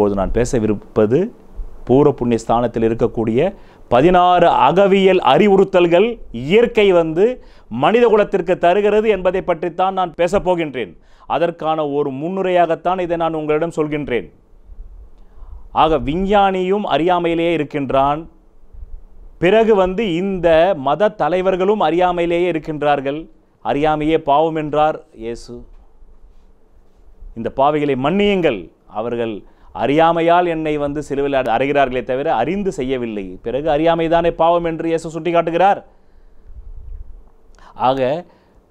இப்போது நான் பேசவிருப்பது பூர புண்ணிய ஸ்தானத்தில் இருக்கக்கூடிய பதினாறு அகவியல் அறிவுறுத்தல்கள் இயற்கை வந்து மனித குலத்திற்கு தருகிறது என்பதை பற்றித்தான் நான் பேசப் போகின்றேன். அதற்கான ஒரு முன்னுரையாகத்தான் இதை நான் உங்களிடம் சொல்கின்றேன். ஆக விஞ்ஞானியும் அறியாமையிலேயே இருக்கின்றான். பிறகு வந்து இந்த மத தலைவர்களும் அறியாமையிலேயே இருக்கின்றார்கள். அறியாமையே பாவம் என்றார் இயேசு. இந்த பாவைகளை மன்னியுங்கள். அவர்கள் அறியாமையால் என்னை வந்து சிலுவில் அறைகிறார்களே தவிர அறிந்து செய்யவில்லை. பிறகு அறியாமைதானே பாவம் என்று இயேசு சுட்டிக்காட்டுகிறார். ஆக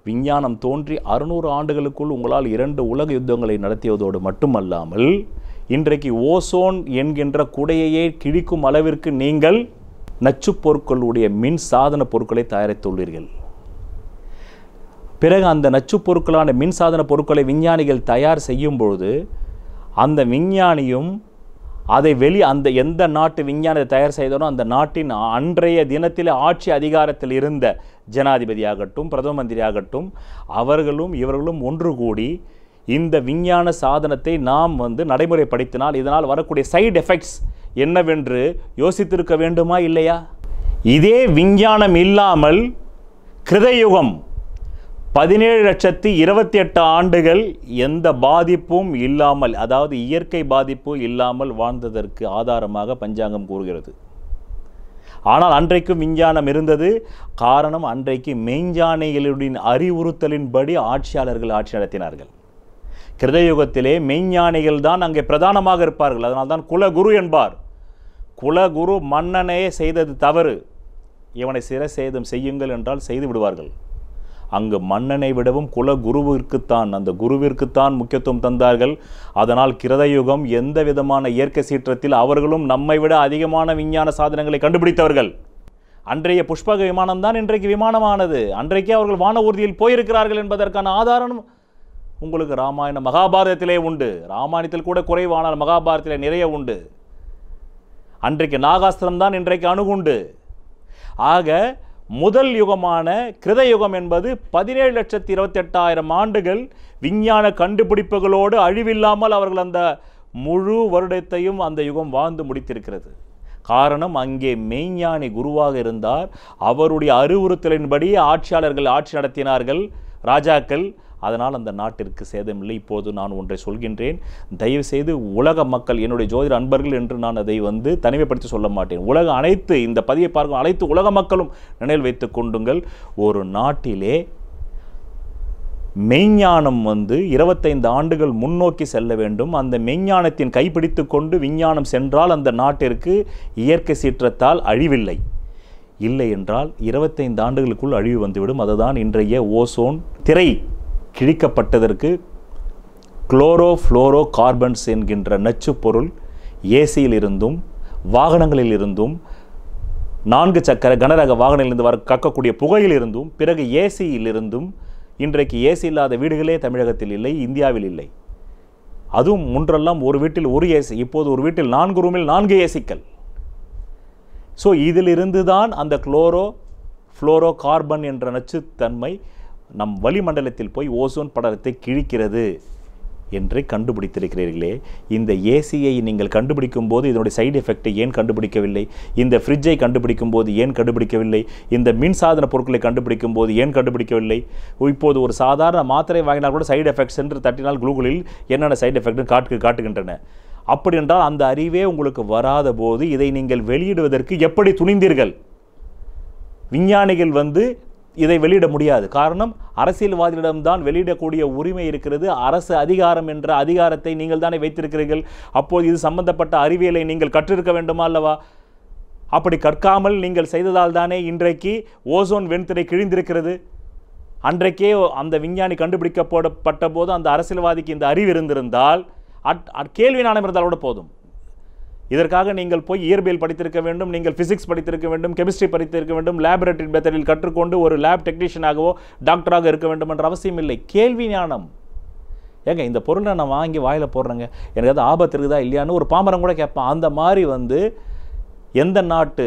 விஞ்ஞானம் தோன்றி அறுநூறு ஆண்டுகளுக்குள் உங்களால் இரண்டு உலக யுத்தங்களை நடத்தியதோடு மட்டுமல்லாமல் இன்றைக்கு ஓசோன் என்கின்ற குடையையே கிழிக்கும் அளவிற்கு நீங்கள் நச்சுப் பொருட்களுடைய மின் சாதன பொருட்களை தயாரித்துள்ளீர்கள். பிறகு அந்த நச்சுப் பொருட்களான மின் சாதன பொருட்களை விஞ்ஞானிகள் தயார் செய்யும் பொழுது அந்த விஞ்ஞானியும் அதை வெளி அந்த எந்த நாட்டு விஞ்ஞானத்தை தயார் செய்தனோ அந்த நாட்டின் அன்றைய தினத்தில் ஆட்சி அதிகாரத்தில் இருந்த ஜனாதிபதியாகட்டும் பிரதம மந்திரியாகட்டும் அவர்களும் இவர்களும் ஒன்று கூடி இந்த விஞ்ஞான சாதனத்தை நாம் வந்து நடைமுறைப்படுத்தினால் இதனால் வரக்கூடிய சைடு எஃபெக்ட்ஸ் என்னவென்று யோசித்திருக்க வேண்டுமா இல்லையா? இதே விஞ்ஞானம் இல்லாமல் கிருதயுகம் பதினேழு லட்சத்தி இருபத்தி எட்டு ஆண்டுகள் எந்த பாதிப்பும் இல்லாமல் அதாவது இயற்கை பாதிப்பு இல்லாமல் வாழ்ந்ததற்கு ஆதாரமாக பஞ்சாங்கம் கூறுகிறது. ஆனால் அன்றைக்கும் விஞ்ஞானம் இருந்தது காரணம் அன்றைக்கு மெய்ஞானிகளுடைய அறிவுறுத்தலின்படி ஆட்சியாளர்கள் ஆட்சி நடத்தினார்கள். கிருதயுகத்திலே மெய்ஞானிகள் தான் அங்கே பிரதானமாக இருப்பார்கள். அதனால்தான் குலகுரு என்பார். குலகுரு மன்னனே செய்தது தவறு. இவனை சிரசேதம் செய்யுங்கள் என்றால் செய்து விடுவார்கள். அங்கு மன்னனை விடவும் குல குருவிற்குத்தான் அந்த குருவிற்குத்தான் முக்கியத்துவம் தந்தார்கள். அதனால் கிருதயுகம் எந்த விதமான இயற்கை சீற்றத்தில் அவர்களும் நம்மை விட அதிகமான விஞ்ஞான சாதனங்களை கண்டுபிடித்தவர்கள். அன்றைய புஷ்பக விமானம் தான் இன்றைக்கு விமானமானது. அன்றைக்கே அவர்கள் வான ஊர்தியில் போயிருக்கிறார்கள் என்பதற்கான ஆதாரம் உங்களுக்கு ராமாயண மகாபாரதத்திலே உண்டு. ராமாயணத்தில் கூட குறைவானால் மகாபாரதத்திலே நிறைய உண்டு. அன்றைக்கு நாகாஸ்திரம் தான் இன்றைக்கு அணுகுண்டு. ஆக முதல் யுகமான கிருத யுகம் என்பது பதினேழு லட்சத்தி இருபத்தெட்டாயிரம் ஆண்டுகள் விஞ்ஞான கண்டுபிடிப்புகளோடு அழிவில்லாமல் அவர்கள் அந்த முழு வருடத்தையும் அந்த யுகம் வாழ்ந்து முடித்திருக்கிறது. காரணம் அங்கே மெய்ஞானி குருவாக இருந்தார். அவருடைய அறிவுறுத்தலின்படி ஆட்சியாளர்கள் ஆட்சி நடத்தினார்கள். ராஜாக்கள் அதனால் அந்த நாட்டிற்கு சேதமில்லை. இப்போது நான் ஒன்றை சொல்கின்றேன். தயவு செய்து உலக மக்கள் என்னுடைய ஜோதிட அன்பர்கள் என்று நான் அதை வந்து தனிமைப்படுத்தி சொல்ல மாட்டேன். உலக அனைத்து இந்த பதிவை பார்க்கும் அனைத்து உலக மக்களும் நினைவில் வைத்துக் கொண்டுங்கள். ஒரு நாட்டிலே மெய்ஞானம் வந்து இருபத்தைந்து ஆண்டுகள் முன்னோக்கி செல்ல வேண்டும். அந்த மெய்ஞானத்தின் கைப்பிடித்து கொண்டு விஞ்ஞானம் சென்றால் அந்த நாட்டிற்கு இயற்கை சீற்றத்தால் அழிவில்லை. இல்லை என்றால் இருபத்தைந்து ஆண்டுகளுக்குள் அழிவு வந்துவிடும். அதுதான் இன்றைய ஓசோன் திரை. கிழிக்கப்பட்டதற்கு குளோரோ ஃப்ளோரோ கார்பன்ஸ் என்கின்ற நச்சு பொருள் ஏசியில் இருந்தும் வாகனங்களில் இருந்தும் நான்கு சக்கர கனரக வாகனங்களிலிருந்து வர கக்கக்கூடிய புகையில் இருந்தும் பிறகு ஏசியில் இருந்தும் இன்றைக்கு ஏசி இல்லாத வீடுகளே தமிழகத்தில் இல்லை இந்தியாவில் இல்லை. அதுவும் முன்றெல்லாம் ஒரு வீட்டில் ஒரு ஏசி இப்போது ஒரு வீட்டில் நான்கு ரூமில் நான்கு ஏசிக்கள். ஸோ இதிலிருந்து தான் அந்த குளோரோ ஃப்ளோரோ கார்பன் என்ற நச்சுத்தன்மை நம் வளிமண்டலத்தில் போய் ஓசோன் படலத்தை கிழிக்கிறது என்று கண்டுபிடித்திருக்கிறீர்களே. இந்த ஏசியை நீங்கள் கண்டுபிடிக்கும் போது இதனுடைய சைடு எஃபெக்டை ஏன் கண்டுபிடிக்கவில்லை? இந்த ஃப்ரிட்ஜை கண்டுபிடிக்கும் போது ஏன் கண்டுபிடிக்கவில்லை? இந்த மின்சாதன பொருட்களை கண்டுபிடிக்கும் போது ஏன் கண்டுபிடிக்கவில்லை? இப்போது ஒரு சாதாரண மாத்திரை வாங்கினால் கூட சைடு எஃபெக்ட்ஸ் என்று தட்டினால் கூகுளில் என்னென்ன சைடு எஃபெக்ட்னு காட்டு காட்டுகின்றன. அப்படி என்றால் அந்த அறிவே உங்களுக்கு வராத போது இதை நீங்கள் வெளியிடுவதற்கு எப்படி துணிந்தீர்கள்? விஞ்ஞானிகள் வந்து இதை வெளியிட முடியாது. காரணம் அரசியல்வாதிகளிடம்தான் வெளியிடக்கூடிய உரிமை இருக்கிறது. அரசு அதிகாரம் என்ற அதிகாரத்தை நீங்கள் தானே வைத்திருக்கிறீர்கள். அப்போது இது சம்பந்தப்பட்ட அறிவியலை நீங்கள் கற்றிருக்க வேண்டுமா அல்லவா? அப்படி கற்காமல் நீங்கள் செய்ததால் தானே இன்றைக்கு ஓசோன் வெண்திரை கிழிந்திருக்கிறது. அன்றைக்கே அந்த விஞ்ஞானி கண்டுபிடிக்கப்படப்பட்ட போது அந்த அரசியல்வாதிக்கு இந்த அறிவு இருந்திருந்தால் அட் அட் கேள்வி நாணயம் இருந்தால் கூட போதும். இதற்காக நீங்கள் போய் இயற்பியல் படித்திருக்க வேண்டும் நீங்கள் பிசிக்ஸ் படித்திருக்க வேண்டும் கெமிஸ்ட்ரி படித்திருக்க வேண்டும் லேபரேட்டரி மெத்தடில் கற்றுக்கொண்டு ஒரு லேப் டெக்னீஷியனாகவோ டாக்டராக இருக்க வேண்டும் என்ற அவசியம் இல்லை. கேள்வி ஞானம். ஏங்க இந்த பொருளை நான் வாங்கி வாயில் போடுறேங்க. எனக்கு அது ஆபத்து இருக்குதா இல்லையான்னு ஒரு பாமரம் கூட கேட்பான். அந்த மாதிரி வந்து எந்த நாட்டு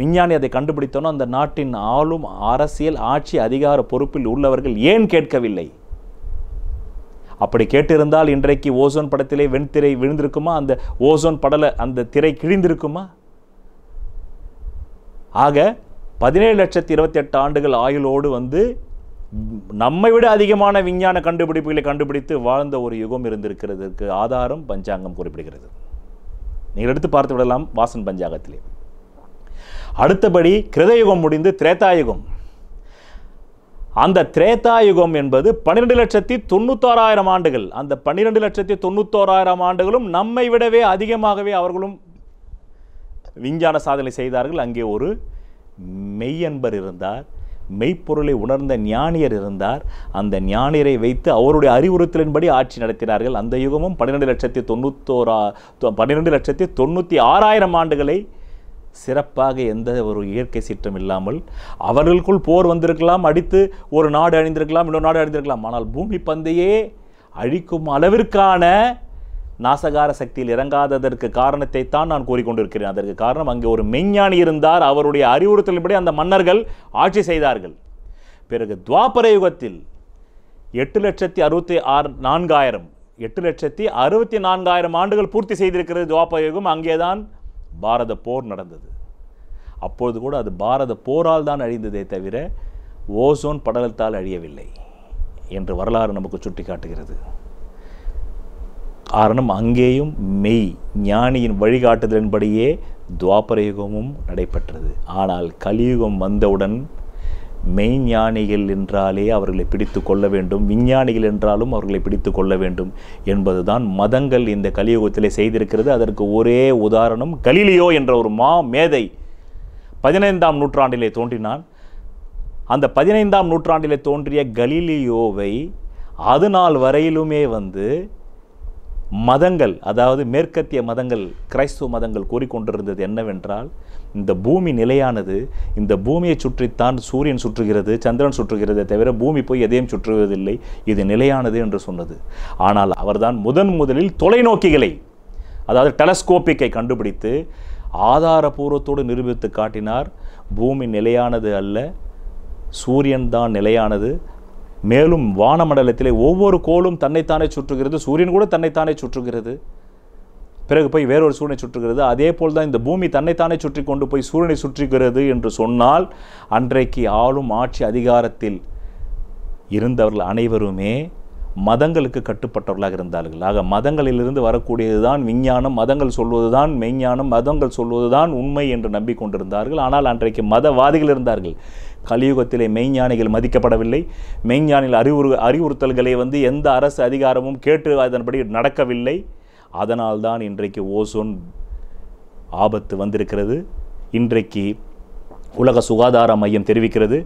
விஞ்ஞானி அதை கண்டுபிடித்தோனோ அந்த நாட்டின் ஆளும் அரசியல் ஆட்சி அதிகார பொறுப்பில் உள்ளவர்கள் ஏன் கேட்கவில்லை? அப்படி கேட்டிருந்தால் இன்றைக்கு ஓசோன் படத்திலே வெண்திரை விழுந்திருக்குமா? அந்த ஓசோன் படலை அந்த திரை கிழிந்திருக்குமா? ஆக பதினேழு லட்சத்தி இருபத்தி எட்டு ஆண்டுகள் ஆயுளோடு வந்து நம்மை விட அதிகமான விஞ்ஞான கண்டுபிடிப்புகளை கண்டுபிடித்து வாழ்ந்த ஒரு யுகம் இருந்திருக்கிறதுக்கு ஆதாரம் பஞ்சாங்கம் குறிப்பிடுகிறது. நீங்கள் எடுத்து பார்த்து விடலாம் வாசன் பஞ்சாங்கத்திலே. அடுத்தபடி கிருதயுகம் முடிந்து திரேதாயுகம். அந்த திரேதாயுகம் என்பது பன்னிரெண்டு லட்சத்தி தொண்ணூத்தோராயிரம் ஆண்டுகள். அந்த பன்னிரெண்டு லட்சத்தி தொண்ணூத்தோராயிரம் ஆண்டுகளும் நம்மை விடவே அதிகமாகவே அவர்களும் விஞ்ஞான சாதனை செய்தார்கள். அங்கே ஒரு மெய்யன்பர் இருந்தார் மெய்ப்பொருளை உணர்ந்த ஞானியர் இருந்தார். அந்த ஞானியரை வைத்து அவருடைய அறிவுறுத்தலின்படி ஆட்சி நடத்தினார்கள். அந்த யுகமும் பன்னிரெண்டு லட்சத்தி தொண்ணூத்தோரா பன்னிரெண்டு லட்சத்தி தொண்ணூற்றி ஆறாயிரம் ஆண்டுகளை சிறப்பாக எந்த ஒரு இயற்கை சீற்றம் இல்லாமல் அவர்களுக்குள் போர் வந்திருக்கலாம் அடித்து ஒரு நாடு அழிந்திருக்கலாம் இன்னொரு நாடு அழிந்திருக்கலாம் ஆனால் பூமி பந்தையே அழிக்கும் அளவிற்கான நாசகார சக்தியில் இறங்காததற்கு காரணத்தை தான் நான் கூறிக்கொண்டிருக்கிறேன். அதற்கு காரணம் அங்கே ஒரு மெஞ்ஞானி இருந்தார். அவருடைய அறிவுறுத்தலின்படி அந்த மன்னர்கள் ஆட்சி செய்தார்கள். பிறகு துவாபர யுகத்தில் எட்டு லட்சத்தி அறுபத்தி ஆறு நான்காயிரம் எட்டு லட்சத்தி அறுபத்தி நான்காயிரம் ஆண்டுகள் பூர்த்தி செய்திருக்கிறது துவாபர யுகம். அங்கேதான் பாரத போர் நடந்தது. அப்பொழுது கூட அது பாரத போரால் தான் அழிந்ததே தவிர ஓசோன் படலத்தால் அழியவில்லை என்று வரலாறு நமக்கு சுட்டிக்காட்டுகிறது. காரணம் அங்கேயும் மெய் ஞானியின் வழிகாட்டுதலின்படியே துவாபரயுகமும் நடைபெற்றது. ஆனால் கலியுகம் வந்தவுடன் மெய்ஞானிகள் என்றாலே அவர்களை பிடித்து கொள்ள வேண்டும் விஞ்ஞானிகள் என்றாலும் அவர்களை பிடித்து கொள்ள வேண்டும் என்பதுதான் மதங்கள் இந்த கலியுகத்திலே செய்திருக்கிறது. அதற்கு ஒரே உதாரணம் கலிலியோ என்ற ஒரு மா மேதை பதினைந்தாம் நூற்றாண்டிலே தோன்றினான். அந்த பதினைந்தாம் நூற்றாண்டிலே தோன்றிய கலிலியோவை அது நாள் வரையிலுமே வந்து மதங்கள் அதாவது மேற்கத்திய மதங்கள் கிறைஸ்துவ மதங்கள் கூறிக்கொண்டிருந்தது என்னவென்றால் இந்த பூமி நிலையானது இந்த பூமியை சுற்றித்தான் சூரியன் சுற்றுகிறது சந்திரன் சுற்றுகிறதே தவிர பூமி போய் எதையும் சுற்றுவதில்லை. இது நிலையானது என்று சொன்னது. ஆனால் அவர்தான் முதன் முதலில் தொலைநோக்கிகளை அதாவது டெலஸ்கோப்பிக்கை கண்டுபிடித்து ஆதாரபூர்வத்தோடு நிரூபித்து காட்டினார். பூமி நிலையானது அல்ல சூரியன் தான் நிலையானது. மேலும் வானமண்டலத்திலே ஒவ்வொரு கோளும் தன்னைத்தானே சுற்றுகிறது சூரியன் கூட தன்னைத்தானே சுற்றுகிறது. பிறகு போய் வேறொரு சூரியனை சுற்றுகிறது. அதே போல் தான் இந்த பூமி தன்னைத்தானே சுற்றி கொண்டு போய் சூரியனை சுற்றுகிறது என்று சொன்னால் அன்றைக்கு ஆளும் ஆட்சி அதிகாரத்தில் இருந்தவர்கள் அனைவருமே மதங்களுக்கு கட்டுப்பட்டவர்களாக இருந்தார்கள். ஆக மதங்களிலிருந்து வரக்கூடியது தான் விஞ்ஞானம் மதங்கள் சொல்வதுதான் மெய்ஞானம் மதங்கள் சொல்வதுதான் உண்மை என்று நம்பிக்கொண்டிருந்தார்கள். ஆனால் அன்றைக்கு மதவாதிகள் இருந்தார்கள். கலியுகத்திலே மெய்ஞானிகள் மதிக்கப்படவில்லை. மெய்ஞானிகள் அறிவுறு அறிவுறுத்தல்களை வந்து எந்த அரசு அதிகாரமும் கேட்டு அதன்படி நடக்கவில்லை. அதனால்தான் இன்றைக்கு ஓசோன் ஆபத்து வந்திருக்கிறது. இன்றைக்கு உலக சுகாதார மையம் தெரிவிக்கிறது.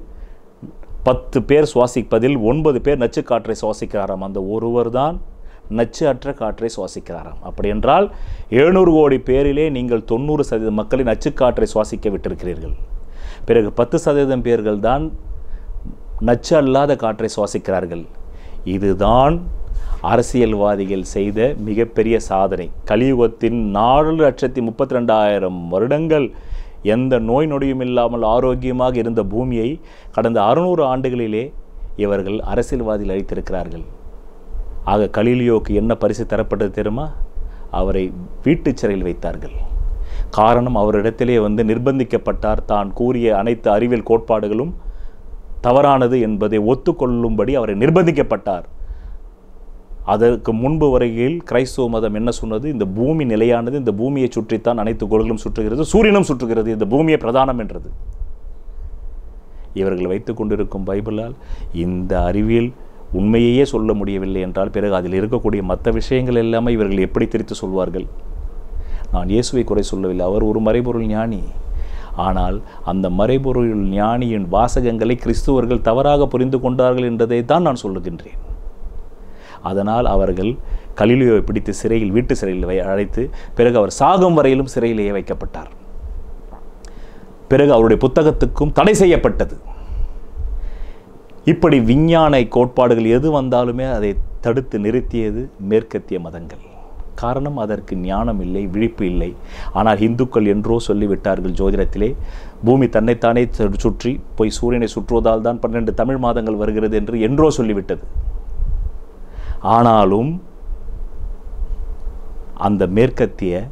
பத்து பேர் சுவாசிப்பதில் ஒன்பது பேர் நச்சு காற்றை சுவாசிக்கிறாராம். அந்த ஒருவர் தான் நச்சு அற்ற காற்றை சுவாசிக்கிறாராம். அப்படி என்றால் எழுநூறு கோடி பேரிலே நீங்கள் தொண்ணூறு சதவீத மக்களை நச்சுக்காற்றை சுவாசிக்க விட்டிருக்கிறீர்கள். பிறகு பத்து சதவீதம் பேர்கள் தான் நச்சு அல்லாத காற்றை சுவாசிக்கிறார்கள். இதுதான் அரசியல்வாதிகள் செய்த மிகப்பெரிய சாதனை. கலியுகத்தின் நாலு லட்சத்தி முப்பத்தி ரெண்டாயிரம் வருடங்கள் எந்த நோய் நொடியும் இல்லாமல் ஆரோக்கியமாக இருந்த பூமியை கடந்த அறுநூறு ஆண்டுகளிலே இவர்கள் அரசியல்வாதிகள் அளித்திருக்கிறார்கள் ஆக கலீலியோவுக்கு என்ன பரிசு தரப்பட்டது தெரியுமா? அவரை வீட்டுச் சிறையில் வைத்தார்கள். காரணம் அவரிடத்திலே வந்து நிர்பந்திக்கப்பட்டார். தான் கூறிய அனைத்து அறிவியல் கோட்பாடுகளும் தவறானது என்பதை ஒத்துக்கொள்ளும்படி அவரை நிர்பந்திக்கப்பட்டார். அதற்கு முன்பு வரையில் கிறிஸ்துவ மதம் என்ன சொன்னது? இந்த பூமி நிலையானது இந்த பூமியை சுற்றித்தான் அனைத்து கோள்களும் சுற்றுகிறது சூரியனும் சுற்றுகிறது இந்த பூமியை பிரதானம் என்றது. இவர்கள் வைத்து கொண்டிருக்கும் பைபிளால் இந்த அறிவியல் உண்மையையே சொல்ல முடியவில்லை என்றால் பிறகு அதில் இருக்கக்கூடிய மற்ற விஷயங்கள் எல்லாமே இவர்கள் எப்படி திரித்து சொல்வார்கள்? நான் இயேசுவை குறை சொல்லவில்லை அவர் ஒரு மறைபொருள் ஞானி. ஆனால் அந்த மறைபொருள் ஞானியின் வாசகங்களை கிறிஸ்துவர்கள் தவறாக புரிந்து கொண்டார்கள் என்றதை தான் நான் சொல்லுகின்றேன். அதனால் அவர்கள் கலிலியோவை பிடித்து சிறையில் வீட்டு சிறையில் வை அழைத்து பிறகு அவர் சாகும் வரையிலும் சிறையிலேயே வைக்கப்பட்டார். பிறகு அவருடைய புத்தகத்துக்கும் தடை செய்யப்பட்டது. இப்படி விஞ்ஞான கோட்பாடுகள் எது வந்தாலுமே அதை தடுத்து நிறுத்தியது மேற்கத்திய மதங்கள். காரணம் அதற்கு ஞானம் இல்லை விழிப்பு இல்லை. ஆனால் இந்துக்கள் என்றோ சொல்லிவிட்டார்கள் ஜோதிடத்திலே பூமி தன்னைத்தானே சு- சுற்றி போய் சூரியனை சுற்றுவதால் தான் பன்னெண்டு தமிழ் மாதங்கள் வருகிறது என்று என்றோ சொல்லிவிட்டது. ஆனாலும் அந்த மேற்கத்திய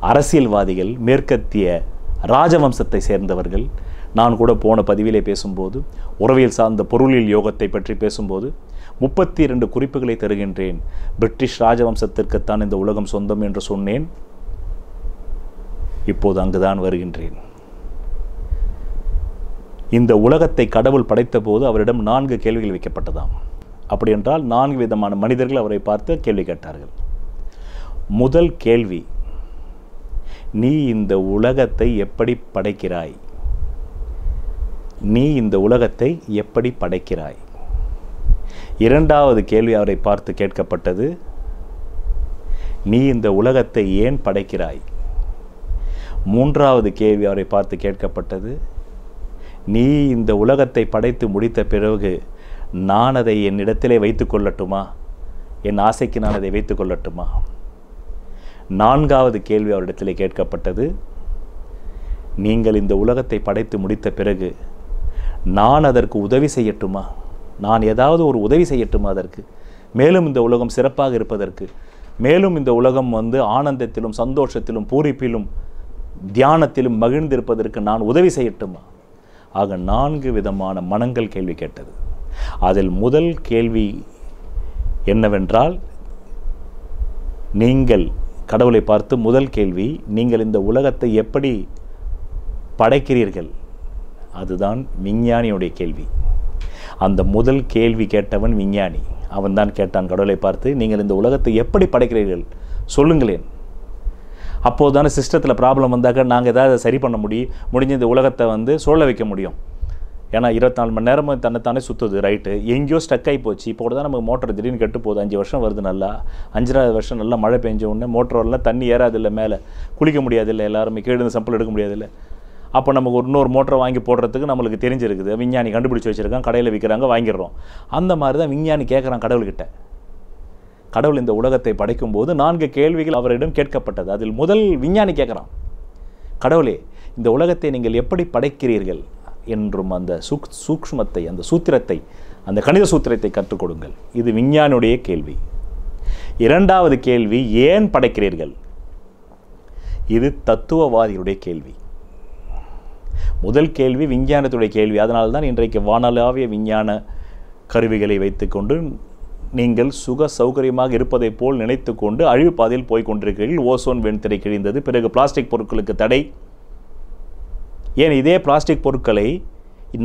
அரசியல்வாதிகள் மேற்கத்திய ராஜவம்சத்தை சேர்ந்தவர்கள் நான் கூட போன பதிவிலே பேசும்போது உறவியல் சார்ந்த பொருளில் யோகத்தை பற்றி பேசும்போது முப்பத்தி இரண்டு குறிப்புகளை தருகின்றேன். பிரிட்டிஷ் ராஜவம்சத்திற்குத்தான் இந்த உலகம் சொந்தம் என்று சொன்னேன். இப்போது அங்குதான் வருகின்றேன். இந்த உலகத்தை கடவுள் படைத்தபோது அவரிடம் நான்கு கேள்விகள் வைக்கப்பட்டதாம். அப்படி என்றால் நான்கு விதமான மனிதர்கள் அவரை பார்த்து கேள்வி கேட்டார்கள். முதல் கேள்வி நீ இந்த உலகத்தை எப்படி படைக்கிறாய்? நீ இந்த உலகத்தை எப்படி படைக்கிறாய்? இரண்டாவது கேள்வி அவரை பார்த்து கேட்கப்பட்டது நீ இந்த உலகத்தை ஏன் படைக்கிறாய்? மூன்றாவது கேள்வி அவரை பார்த்து கேட்கப்பட்டது நீ இந்த உலகத்தை படைத்து முடித்த பிறகு நான் அதை என்னிடத்திலே வைத்துக் கொள்ளட்டுமா? என் ஆசைக்கு நான் அதை வைத்துக் கொள்ளட்டுமா? நான்காவது கேள்வி அவரிடத்திலே கேட்கப்பட்டது நீங்கள் இந்த உலகத்தை படைத்து முடித்த பிறகு நான் அதற்கு உதவி செய்யட்டுமா? நான் ஏதாவது ஒரு உதவி செய்யட்டுமா அதற்கு? மேலும் இந்த உலகம் சிறப்பாக இருப்பதற்கு மேலும் இந்த உலகம் வந்து ஆனந்தத்திலும் சந்தோஷத்திலும் பூரிப்பிலும் தியானத்திலும் மகிழ்ந்திருப்பதற்கு நான் உதவி செய்யட்டுமா? ஆக நான்கு விதமான மனங்கள் கேள்வி கேட்டது. அதில் முதல் கேள்வி என்னவென்றால் நீங்கள் கடவுளை பார்த்து முதல் கேள்வி நீங்கள் இந்த உலகத்தை எப்படி படைக்கிறீர்கள்? அதுதான் விஞ்ஞானியுடைய கேள்வி. அந்த முதல் கேள்வி கேட்டவன் விஞ்ஞானி. அவன்தான் கேட்டான் கடவுளை பார்த்து நீங்கள் இந்த உலகத்தை எப்படி படைக்கிறீர்கள்? சொல்லுங்களேன். அப்போது தானே சிஸ்டத்தில் ப்ராப்ளம் வந்தாக்க நாங்கள் ஏதாவது சரி பண்ண முடியும் முடிஞ்ச இந்த உலகத்தை வந்து சூழ வைக்க முடியும். ஏன்னா இருபத்தி நாலு மணி நேரமும் தன்னைத்தானே சுற்றுது ரைட்டு எங்கேயோ ஸ்டக் ஆகி போச்சு. இப்போ கூட தான் நமக்கு மோட்டர் திடீர்னு கெட்டு போகுது. அஞ்சு வருஷம் வருது நல்லா. அஞ்சாவது வருஷம் நல்லா மழை பெஞ்ச உடனே மோட்டரெல்லாம் தண்ணி ஏறாதில்ல மேலே. குளிக்க முடியாதில்லை எல்லாருமே. கீழே சம்பளம் எடுக்க முடியாதில்லை. அப்போ நமக்கு ஒரு இன்னொரு மோட்டரை வாங்கி போடுறதுக்கு நம்மளுக்கு தெரிஞ்சிருக்குது. விஞ்ஞானி கண்டுபிடிச்சி வச்சுருக்கான். கடையில் விற்கிறாங்க வாங்கிடுறோம். அந்த மாதிரி தான் விஞ்ஞானி கேட்குறான் கடவுள்கிட்ட. கடவுள் இந்த உலகத்தை படைக்கும் போது நான்கு கேள்விகள் அவரிடம் கேட்கப்பட்டது. அதில் முதல் விஞ்ஞானி கேட்குறான். கடவுளே இந்த உலகத்தை நீங்கள் எப்படி படைக்கிறீர்கள்? என்றும் அந்த சூக் சூக்ஷ்மத்தை அந்த சூத்திரத்தை அந்த கணித சூத்திரத்தை கற்றுக் கொடுங்கள். இது விஞ்ஞானுடைய கேள்வி. இரண்டாவது கேள்வி ஏன் படைக்கிறீர்கள்? இது தத்துவவாதிகளுடைய கேள்வி. முதல் கேள்வி விஞ்ஞானத்துடைய கேள்வி. அதனால்தான் இன்றைக்கு வானலாவிய விஞ்ஞான கருவிகளை வைத்துக்கொண்டு நீங்கள் சுக சௌகரியமாக இருப்பதைப் போல் நினைத்து கொண்டு அழிவு பாதையில் போய்க் கொண்டிருக்கிறீர்கள். ஓசோன் வெண்திரை கிழிந்தது. பிறகு பிளாஸ்டிக் பொருட்களுக்கு தடை. ஏன் இதே பிளாஸ்டிக் பொருட்களை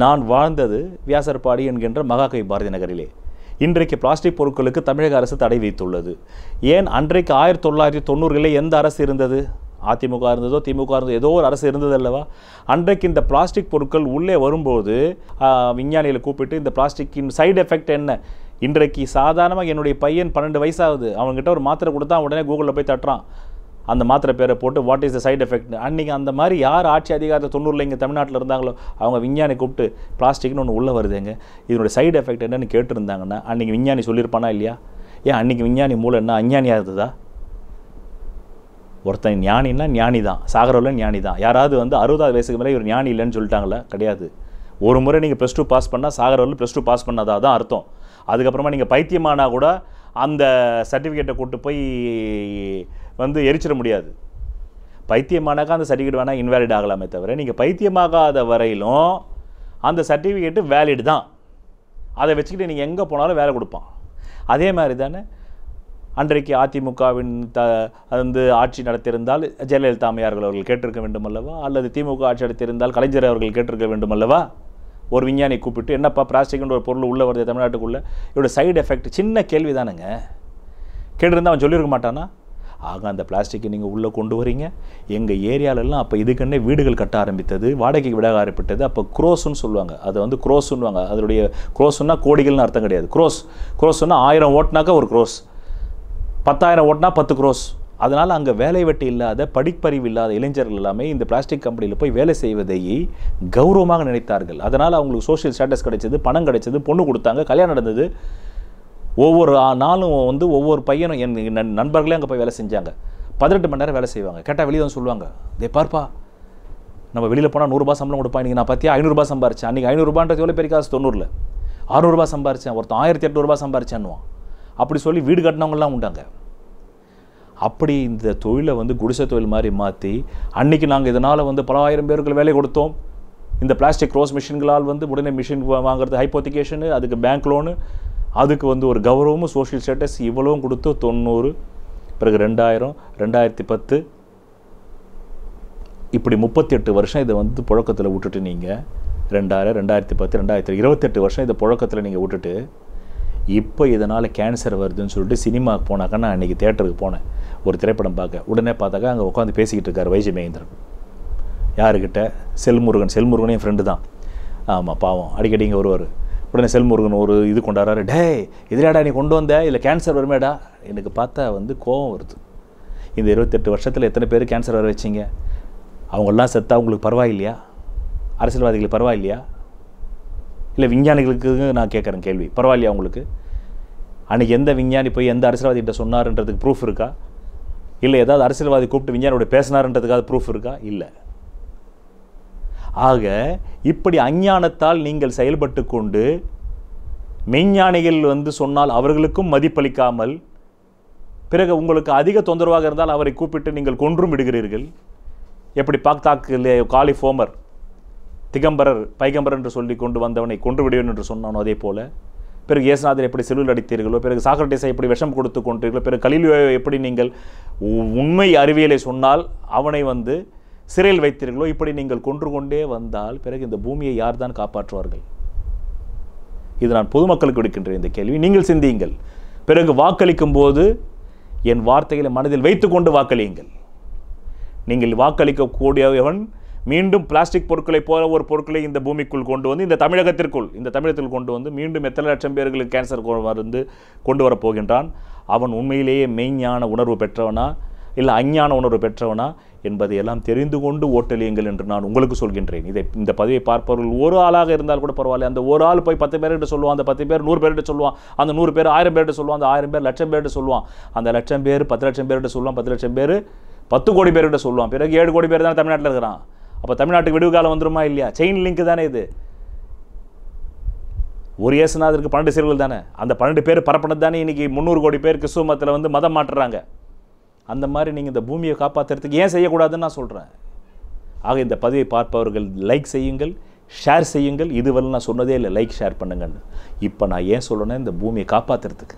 நான் வாழ்ந்தது வியாசர்பாடி என்கின்ற மகாகவி பாரதி நகரிலே. இன்றைக்கு பிளாஸ்டிக் பொருட்களுக்கு தமிழக அரசு தடை விதித்துள்ளது. ஏன் அன்றைக்கு ஆயிரத்தி தொள்ளாயிரத்தி தொண்ணூறுகளில் எந்த அரசு இருந்தது? அதிமுக இருந்ததோ திமுக இருந்ததோ ஏதோ ஒரு அரசு இருந்தது அல்லவா? அன்றைக்கு இந்த பிளாஸ்டிக் பொருட்கள் உள்ளே வரும்போது விஞ்ஞானிகளை கூப்பிட்டு இந்த பிளாஸ்டிக்கின் சைடு எஃபெக்ட் என்ன? இன்றைக்கு சாதாரணமாக என்னுடைய பையன் பன்னெண்டு வயசாகுது. அவங்ககிட்ட ஒரு மாத்திரை கொடுத்தா உடனே கூகுளில் போய் தட்டுறான். அந்த மாத்திரை பேரை போட்டு what is the side effect அன்றைக்கி அந்த மாதிரி யார் ஆட்சி அதிகாரத்தை தொண்ணூறில் இங்கே தமிழ்நாட்டில் இருந்தாங்களோ அவங்க விஞ்ஞானி கூப்பிட்டு பிளாஸ்டிக்னு ஒன்று உள்ளே வருதுங்க. இதனுடைய சைடு எஃபெக்ட் என்னன்னு கேட்டிருந்தாங்கன்னா அன்றைக்கி விஞ்ஞானி சொல்லியிருப்பானா இல்லையா? ஏன் அன்றைக்கி விஞ்ஞானி மூளை என்ன அஞ்ஞானியாக இருந்ததா ஒருத்தன் ஞானின்னா ஞானி தான் சாகரவில் ஞானி தான் யாராவது வந்து அறுபதாவது வயசுக்கு மேலே இவர் ஞானி இல்லைன்னு சொல்லிட்டாங்களா? கிடையாது. ஒரு முறை நீங்கள் ப்ளஸ் டூ பாஸ் பண்ணால் சாகரவில் ப்ளஸ் டூ பாஸ் பண்ணாதா? தான் அர்த்தம். அதுக்கப்புறமா நீங்கள் பைத்தியமானா கூட அந்த சர்டிஃபிகேட்டை கூட்டு போய் வந்து எரிச்சிட முடியாது. பைத்தியமானாக்கா அந்த சர்டிஃபிகேட் வேணால் இன்வேலிட் ஆகலாமே தவிர நீங்கள் பைத்தியமாகாத வரையிலும் அந்த சர்டிஃபிகேட்டு வேலிடு தான். அதை வச்சுக்கிட்டு நீங்கள் எங்கே போனாலும் வேலை கொடுப்பான். அதே மாதிரி தானே அன்றைக்கு அதிமுகவின் த வந்து ஆட்சி நடத்தியிருந்தால் ஜெயலலிதா அம்மையார்கள் அவர்கள் கேட்டிருக்க வேண்டும் அல்லவா? அல்லது திமுக ஆட்சி நடத்தியிருந்தால் கலைஞர் அவர்கள் கேட்டிருக்க வேண்டும் அல்லவா? ஒரு விஞ்ஞானி கூப்பிட்டு என்னப்பா பிளாஸ்டிக்ன்ற ஒரு பொருள் உள்ளே வருது தமிழ்நாட்டுக்குள்ளே? இதோட சைடு எஃபெக்ட் சின்ன கேள்வி தானுங்க கேட்டிருந்தா அவன் சொல்லியிருக்க மாட்டானா? ஆக அந்த பிளாஸ்டிக்கை நீங்கள் உள்ளே கொண்டு வரீங்க. எங்கள் ஏரியாலெல்லாம் அப்போ இதுக்குன்னே வீடுகள் கட்ட ஆரம்பித்தது. வாடகைக்கு விட ஆரம்பித்தது அப்போ குரோஸ்ன்னு சொல்லுவாங்க. அதை வந்து குரோஸ்ன்னுவாங்க. அதனுடைய குரோஸ்னா கோடிகள்னு அர்த்தம் கிடையாது. குரோஸ். குரோஸ்னா ஆயிரம் ஓட்டுனாக்கா ஒரு குரோஸ். பத்தாயிரம் ஓட்டினா பத்து குரோஸ். அதனால் அங்கே வேலை வெட்டி இல்லாத படிப்பறிவு இல்லாத இளைஞர்கள் எல்லாமே இந்த பிளாஸ்டிக் கம்பெனியில் போய் வேலை செய்வதை கௌரவமாக நினைத்தார்கள். அதனால் அவங்களுக்கு சோஷியல் ஸ்டேட்டஸ் கிடைச்சது பணம் கிடைச்சது பொண்ணு கொடுத்தாங்க கல்யாணம் நடந்தது. ஒவ்வொரு நாளும் வந்து ஒவ்வொரு பையனும் என் நண்பர்களே அங்கே போய் வேலை செஞ்சாங்க. பதினெட்டு மணி நேரம் வேலை செய்வாங்க. கேட்டால் வெளியே வந்து சொல்லுவாங்க தே பார்ப்பா நம்ம வெளியில் போனால் நூறுரூபா சம்பளம் கொடுப்பான். இன்றைக்கி நான் பார்த்தியா ஐநூறுரூபா சம்பாரிச்சேன். அன்றைக்கி ஐநூறுரூபான்றது எவ்வளோ பெரிய காசு? தொண்ணூறில். அறுநூறுபா சம்பாரிச்சேன். ஒருத்தன் ஆயிரத்தி எட்நூறுபா சம்பாரிச்சான்னுவான். அப்படி சொல்லி வீடு கட்டினவங்கலாம் உண்டாங்க. அப்படி இந்த தொழிலை வந்து குடிசை தொழில் மாதிரி மாற்றி அன்றைக்கி நாங்கள் இதனால் வந்து பல ஆயிரம் பேருக்கு வேலை கொடுத்தோம். இந்த பிளாஸ்டிக் ரோஸ் மிஷின்களால் வந்து உடனே மிஷின் வாங்குறது ஹைப்போத்திகேஷனு அதுக்கு பேங்க் லோனு அதுக்கு வந்து ஒரு கௌரவமும் சோஷியல் ஸ்டேட்டஸ் இவ்வளவும் கொடுத்து தொண்ணூறு பிறகு ரெண்டாயிரம் ரெண்டாயிரத்தி பத்து. இப்படி முப்பத்தெட்டு வருஷம் இதை வந்து புழக்கத்தில் விட்டுட்டு நீங்கள் ரெண்டாயிரம் ரெண்டாயிரத்தி பத்து ரெண்டாயிரத்தி இருபத்தெட்டு வருஷம் இதை புழக்கத்தில் நீங்கள் விட்டுட்டு இப்போ இதனால் கேன்சர் வருதுன்னு சொல்லிட்டு சினிமாவுக்கு போனாக்கா நான் அன்றைக்கி தேட்டருக்கு போனேன். ஒரு திரைப்படம் பார்க்க. உடனே பார்த்தாக்கா அங்கே உட்காந்து பேசிக்கிட்டு இருக்கார் வைஜய் மகேந்திரன். யாருக்கிட்ட? செல்முருகன். செல்முருகனையும் ஃப்ரெண்டு தான். ஆமாம் பாவம். அடிக்கடி இங்கே வருவார். உடனே செல்முருகன் ஒரு இது கொண்டாடுறாரு டே இதுலடா நீ கொண்டு வந்த? இதில் கேன்சர் வருமேடா? எனக்கு பார்த்தா வந்து கோபம் வருது. இந்த இருபத்தெட்டு வருஷத்தில் எத்தனை பேர் கேன்சர் வர வச்சிங்க? அவங்கெல்லாம் செத்தா உங்களுக்கு பரவாயில்லையா? அரசியல்வாதிகளுக்கு பரவாயில்லையா? இல்லை விஞ்ஞானிகளுக்கு நான் கேட்குறேன் கேள்வி. பரவாயில்லையா உங்களுக்கு? அன்றைக்கி எந்த விஞ்ஞானி போய் எந்த அரசியல்வாதிகிட்ட சொன்னார்ன்றதுக்கு ப்ரூஃப் இருக்கா? இல்லை ஏதாவது அரசியல்வாதி கூப்பிட்டு விஞ்ஞானியோட பேசினாருன்றதுக்காக ப்ரூஃப் இருக்கா? இல்லை. ஆக இப்படி அஞ்ஞானத்தால் நீங்கள் செயல்பட்டு கொண்டு மெய்ஞானிகள் வந்து சொன்னால் அவர்களுக்கும் மதிப்பளிக்காமல் பிறகு உங்களுக்கு அதிக தொந்தரவாக இருந்தால் அவரை கூப்பிட்டு நீங்கள் கொன்றும் விடுகிறீர்கள். எப்படி பாக்தாக்கிலே காலி ஃபோமர் திகம்பரர் பைகம்பரர் என்று சொல்லி கொண்டு வந்தவனை கொன்று விடுவேன் என்று சொன்னானோ அதே போல பிறகு இயேசுநாதர் எப்படி செல்லில் அடித்தீர்களோ பிறகு சாக்ரட்டிஸை எப்படி விஷம் கொடுத்து கொண்டீர்களோ பிறகு கலிலியோ எப்படி நீங்கள் உ- உண்மை அறிவியலை சொன்னால் அவனை வந்து சிறையில் வைத்தீர்களோ இப்படி நீங்கள் கொன்று கொண்டே வந்தால் பிறகு இந்த பூமியை யார் தான் காப்பாற்றுவார்கள்? இது நான் பொதுமக்களுக்கு விடுக்கின்றேன் இந்த கேள்வி. நீங்கள் சிந்தியுங்கள். பிறகு வாக்களிக்கும் போது என் வார்த்தைகளை மனதில் வைத்துக்கொண்டு வாக்களியுங்கள். நீங்கள் வாக்களிக்கக்கூடியவன் மீண்டும் பிளாஸ்டிக் பொருட்களை போல ஒரு பொருட்களை இந்த பூமிக்குள் கொண்டு வந்து இந்த தமிழகத்திற்குள் இந்த தமிழகத்தில் கொண்டு வந்து மீண்டும் எத்தனை லட்சம் பேர்களுக்கு கேன்சர் கொ- மருந்து கொண்டு வரப் போகின்றான்? அவன் உண்மையிலேயே மெய்ஞான உணர்வு பெற்றவனா? இல்லை அஞ்ஞான உணர்வு பெற்றவனா என்பதை எல்லாம் தெரிந்து கொண்டு ஓட்டலியுங்கள் என்று நான் உங்களுக்கு சொல்கின்றேன். இதை இந்த பதவியை பார்ப்பவர்கள் ஒரு ஆளாக இருந்தால் கூட பரவாயில்ல. அந்த ஒரு ஆள் போய் பத்து பேர்கிட்ட சொல்லுவான் அந்த பத்து பேர் நூறு பேர்கிட்ட சொல்லுவான் அந்த நூறு பேர் ஆயிரம் பேர்கிட்ட சொல்லுவான் அந்த ஆயிரம் பேர் லட்சம் பேர்கிட்ட சொல்லுவான். அந்த லட்சம் பேர் பத்து லட்சம் பேர்கிட்ட சொல்லுவான் பத்து லட்சம் பேர் பத்து கோடி பேர்கிட்ட சொல்லுவான். பிறகு ஏழு கோடி பேர் தானே தமிழ்நாட்டில் இருக்கிறான். அப்போ தமிழ்நாட்டுக்கு விடுவு காலம் வந்துருமா இல்லையா? செயின் லிங்க் தானே இது. ஒரு இயேசுநாதருக்கு பன்னெண்டு சீர்கள் தானே. அந்த பன்னெண்டு பேர் பரப்பினது தானே. இன்றைக்கி முந்நூறு கோடி பேர் கிறிஸ்துவ மதத்தில் வந்து மதம் மாற்றுறாங்க. அந்த மாதிரி நீங்கள் இந்த பூமியை காப்பாற்றுறதுக்கு ஏன் செய்யக்கூடாதுன்னு நான் சொல்கிறேன் ஆக இந்த பதவியை பார்ப்பவர்கள் லைக் செய்யுங்கள் ஷேர் செய்யுங்கள். இதுவரை நான் சொன்னதே இல்லை லைக் ஷேர் பண்ணுங்கன்னு. இப்போ நான் ஏன் சொல்லணும் இந்த பூமியை காப்பாற்றுறதுக்கு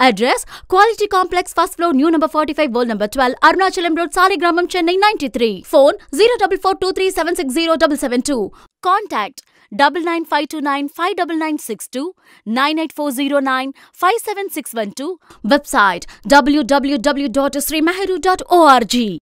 Address Quality Complex, first floor, new number 45, world number 12, Arunachalam Road, Saligramam, Chennai 93. Phone 0442360772. Contact double nine five two nine five double nine six two nine eight four zero nine five seven six one two. Website www.srimeheru.org.